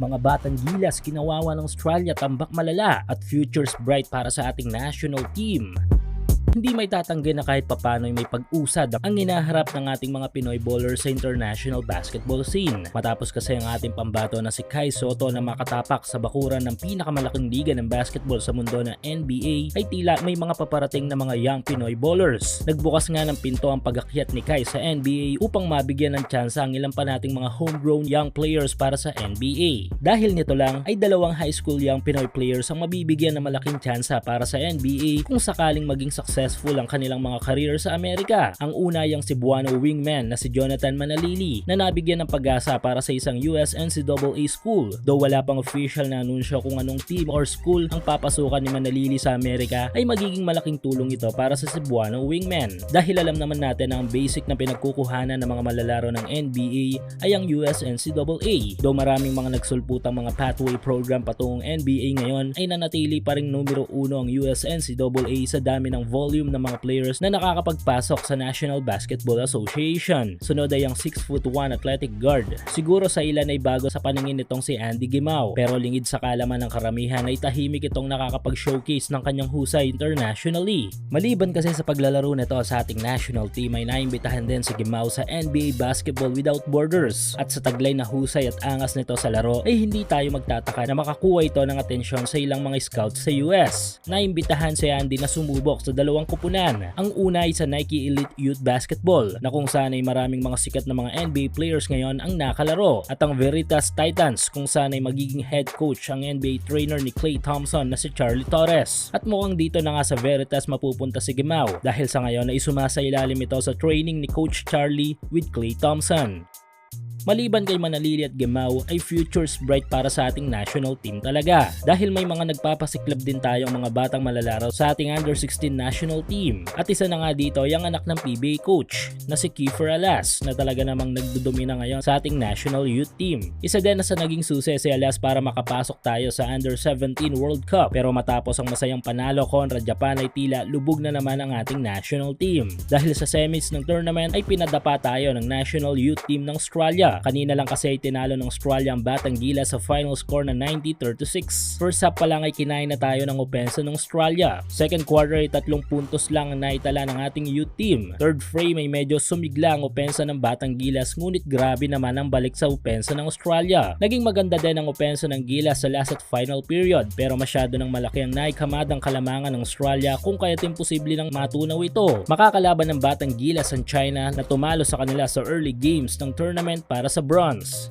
Mga batang gilas kinawawa ng Australia tambak malala at futures bright para sa ating national team. Hindi may tatanggi na kahit papano ay may pag-usad ang inaharap ng ating mga Pinoy bowlers sa international basketball scene. Matapos kasi ang ating pambato na si Kai Soto na makatapak sa bakuran ng pinakamalaking liga ng basketball sa mundo na NBA ay tila may mga paparating na mga young Pinoy bowlers. Nagbukas nga ng pinto ang pagakyat ni Kai sa NBA upang mabigyan ng tsansa ang ilang pa nating mga homegrown young players para sa NBA. Dahil nito lang ay dalawang high school young Pinoy players ang mabibigyan ng malaking tsansa para sa NBA kung sakaling maging successful ang kanilang mga career sa Amerika. Ang una yung Cebuano wingman na si Jonathan Manalili na nabigyan ng pag-asa para sa isang US NCAA school. Though wala pang official na anunsyo kung anong team or school ang papasukan ni Manalili sa Amerika ay magiging malaking tulong ito para sa Cebuano wingman. Dahil alam naman natin na ang basic na pinagkukuhanan ng mga malalaro ng NBA ay ang US NCAA. Though maraming mga nagsulputang mga pathway program patungong NBA ngayon ay nanatili pa rin numero uno ang US NCAA sa dami ng volume ng mga players na nakakapagpasok sa National Basketball Association. Sunod ay ang 6'1 athletic guard. Siguro sa ilan ay bago sa paningin nitong si Andy Gimao pero lingid sa kalaman ng karamihan ay tahimik itong nakakapag-showcase ng kanyang husay internationally. Maliban kasi sa paglalaro nito sa ating national team ay naimbitahan din si Gimao sa NBA Basketball Without Borders at sa taglay na husay at angas nito sa laro ay hindi tayo magtataka na makakuha ito ng atensyon sa ilang mga scouts sa US. Naimbitahan si Andy na sumubok sa dalawang kupunan. Ang una ay sa Nike Elite Youth Basketball na kung saan ay maraming mga sikat na mga NBA players ngayon ang nakalaro at ang Veritas Titans kung saan ay magiging head coach ang NBA trainer ni Klay Thompson na si Charlie Torres. At mukhang dito na nga sa Veritas mapupunta si Gimao dahil sa ngayon ay sumasa ilalim ito sa training ni Coach Charlie with Klay Thompson. Maliban kay Manalili at Gemao ay futures bright para sa ating national team talaga. Dahil may mga nagpapasiklab din tayong mga batang malalaro sa ating under 16 national team. At isa na nga dito yung anak ng PBA coach na si Kiefer Alas na talaga namang nagdudumina ngayon sa ating national youth team. Isa din na sa naging susi si Alas para makapasok tayo sa under 17 World Cup. Pero matapos ang masayang panalo kontra Japan ay tila lubog na naman ang ating national team. Dahil sa semis ng tournament ay pinadapa tayo ng national youth team ng Australia Kanina lang kasi ay tinalo ng Australia ang Batang Gila sa final score na 90-36. First half pa lang ay kinain na tayo ng opensa ng Australia. Second quarter ay tatlong puntos lang ang naitala ng ating youth team. Third frame ay medyo sumigla ang opensa ng Batang Gilas ngunit grabe naman ang balik sa opensa ng Australia. Naging maganda din ang opensa ng Gilas sa last at final period pero masyado ng malaki ang naikamadang kalamangan ng Australia kung kaya't imposible nang matunaw ito. Makakalaban ng Batang Gilas ang China na tumalo sa kanila sa early games ng tournament para sa bronze.